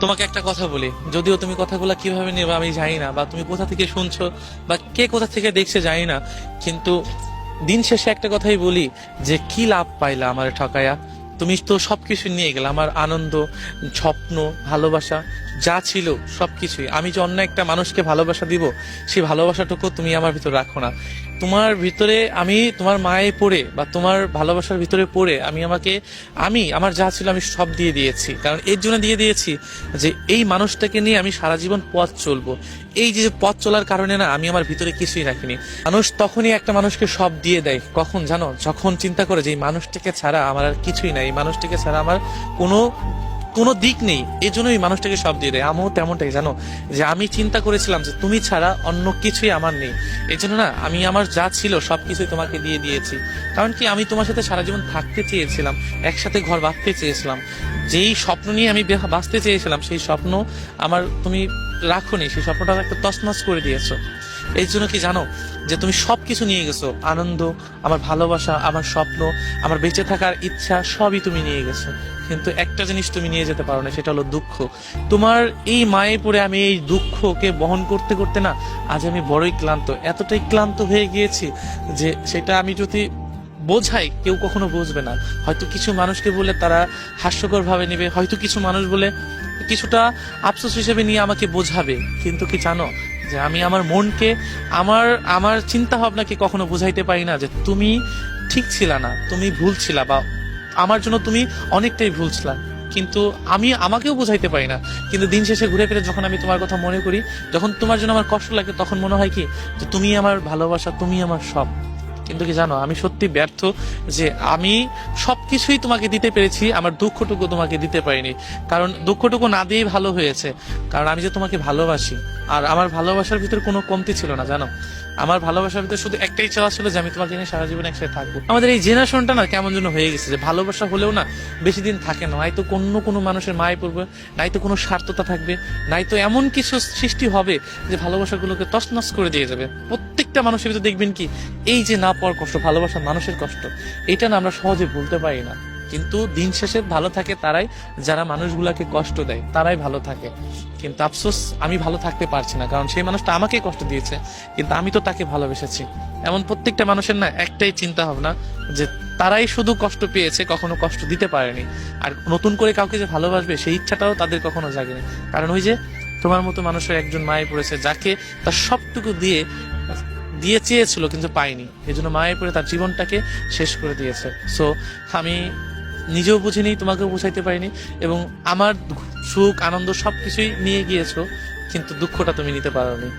তোমাকে একটা কথা বলি। যদিও তুমি কথাগুলো কীভাবে নেবে আমি জানি না, বা তুমি কোথা থেকে শুনছো, বা কে কোথা থেকে দেখছে জানি না। কিন্তু দিন শেষে একটা কথাই বলি যে, কি লাভ পাইলা আমার ঠকায়া? তুমি তো সবকিছু নিয়ে গেলে, আমার আনন্দ, স্বপ্ন, ভালোবাসা, যা ছিল সবকিছুই। আমি যে অন্য একটা মানুষকে ভালোবাসা দিব সেই ভালোবাসাটুকু তুমি আমার ভিতর রাখো না। তোমার ভিতরে আমি, তোমার মায়ে পড়ে বা তোমার ভালোবাসার ভিতরে পড়ে আমি আমাকে, আমি, আমার যা ছিল আমি সব দিয়ে দিয়েছি। কারণ এর জন্য দিয়ে দিয়েছি যে এই মানুষটাকে নিয়ে আমি সারা জীবন পথ চলবো। এই যে পথ চলার কারণে না আমি আমার ভিতরে কিছুই রাখিনি। মানুষ তখনই একটা মানুষকে সব দিয়ে দেয়। কখন জানো? যখন চিন্তা করে যে এই মানুষটাকে ছাড়া আমার আর কিছুই নাই, এই মানুষটাকে ছাড়া আমার কোনো কোনো দিক নেই এই জন্যই মানুষটাকে সব দিয়ে দেয়। আমিও তেমনটাই, জানো? যে আমি চিন্তা করেছিলাম যে তুমি ছাড়া অন্য কিছুই আমার নেই। এই জন্য না আমি আমার যা ছিল সব কিছুই তোমাকে দিয়ে দিয়েছি। কারণ কি? আমি তোমার সাথে সারা জীবন থাকতে চেয়েছিলাম, একসাথে ঘর বাঁধতে চেয়েছিলাম। যেই স্বপ্ন নিয়ে আমি বাঁচতে চেয়েছিলাম, সেই স্বপ্ন আমার তুমি রাখোনি, সেই স্বপ্নটা একটা তছনছ করে দিয়েছ। এই জন্য কি জানো যে তুমি সব কিছু নিয়ে গেছো। আনন্দ, আমার ভালোবাসা, আমার স্বপ্ন, আমার বেঁচে থাকার ইচ্ছা, সবই তুমি নিয়ে গেছো। কিন্তু একটা জিনিস তুমি নিয়ে যেতে পারো না, সেটা হলো দুঃখ। তোমার এই মায়ে পড়ে আমি এই দুঃখকে বহন করতে করতে না, আজ আমি বড়ই ক্লান্ত। এতটাই ক্লান্ত হয়ে গিয়েছি যে সেটা আমি যদি বোঝাই কেউ কখনো বুঝবে না। হয়তো কিছু মানুষকে বলে তারা হাস্যকর ভাবে নেবে, হয়তো কিছু মানুষ বলে কিছুটা আফসোস হিসেবে নিয়ে আমাকে বোঝাবে। কিন্তু কি জানো যে আমি আমার মনকে, আমার আমার চিন্তা ভাবনাকে কখনো বুঝাইতে পারি না যে তুমি ঠিক ছিলা না, তুমি ভুল ছিলা বা আমার জন্য তুমি অনেকটাই ভুল ছিলা। কিন্তু আমি আমাকেও বোঝাইতে পারি না। কিন্তু দিন শেষে ঘুরে ফিরে যখন আমি তোমার কথা মনে করি, যখন তোমার জন্য আমার কষ্ট লাগে, তখন মনে হয় কি যে তুমি আমার ভালোবাসা তুমি আমার সব। কিন্তু কি জানো, আমি সত্যি ব্যর্থ যে আমি সবকিছুই তোমাকে দিতে পেরেছি, আমার দুঃখটুকু তোমাকে দিতে পারিনি। কারণ দুঃখটুকু না দিয়েই ভালো হয়েছে। কারণ আমি যে তোমাকে ভালোবাসি, আর আমার ভালোবাসার ভিতরে কোনো কমতি ছিল না, জানো? আমার ভালোবাসার ভিতরে শুধু একটাই চাওয়া ছিল যে আমি তোমাকে নিয়ে সারা জীবন একসাথে থাকব। আমাদের এই জেনারেশনটা না কেমন যেন হয়ে গেছে যে ভালোবাসা হলেও না বেশি দিন থাকে না। নাই তো কোনো কোনো মানুষের মায়ে পড়বে, নাই তো কোনো স্বার্থতা থাকবে, নাই তো এমন কিছু সৃষ্টি হবে যে ভালোবাসাগুলোকে তছনছ করে দিয়ে যাবে। প্রত্যেকটা মানুষের ভিতরে দেখবেন কি, এই যে না পাওয়ার কষ্ট, ভালোবাসা মানুষের কষ্ট। এটা না আমরা সহজে ভুলতে পারি না। কিন্তু দিন শেষে ভালো থাকে তারাই যারা মানুষগুলাকে কষ্ট দেয়, তারাই ভালো থাকে। কিন্তু আফসোস, আমি ভালো থাকতে পারছি না, কারণ সেই মানুষটা আমাকে কষ্ট দিয়েছে, কিন্তু আমি তো তাকে ভালোবেসেছি। এমন প্রত্যেকটা মানুষের না একটাই চিন্তা ভাবনা, যে তারাই শুধু কষ্ট পেয়েছে, কখনো কষ্ট দিতে পারেনি। আর নতুন করে কাউকে যে ভালোবাসবে, সেই ইচ্ছাটাও তাদের কখনো জাগেনি। কারণ ওই যে তোমার মতো মানুষের একজন মায়ে পড়েছে, যাকে তার সবটুকু দিয়ে দিয়ে চেয়েছিল, কিন্তু পায়নি। এই জন্য মায়ের পরে তার জীবনটাকে শেষ করে দিয়েছে। সো আমি নিজেও বুঝিনি, তোমাকেও বুঝাইতে পারিনি, এবং আমার সুখ, আনন্দ সব কিছুই নিয়ে গিয়েছো, কিন্তু দুঃখটা তুমি নিতে পারোনি।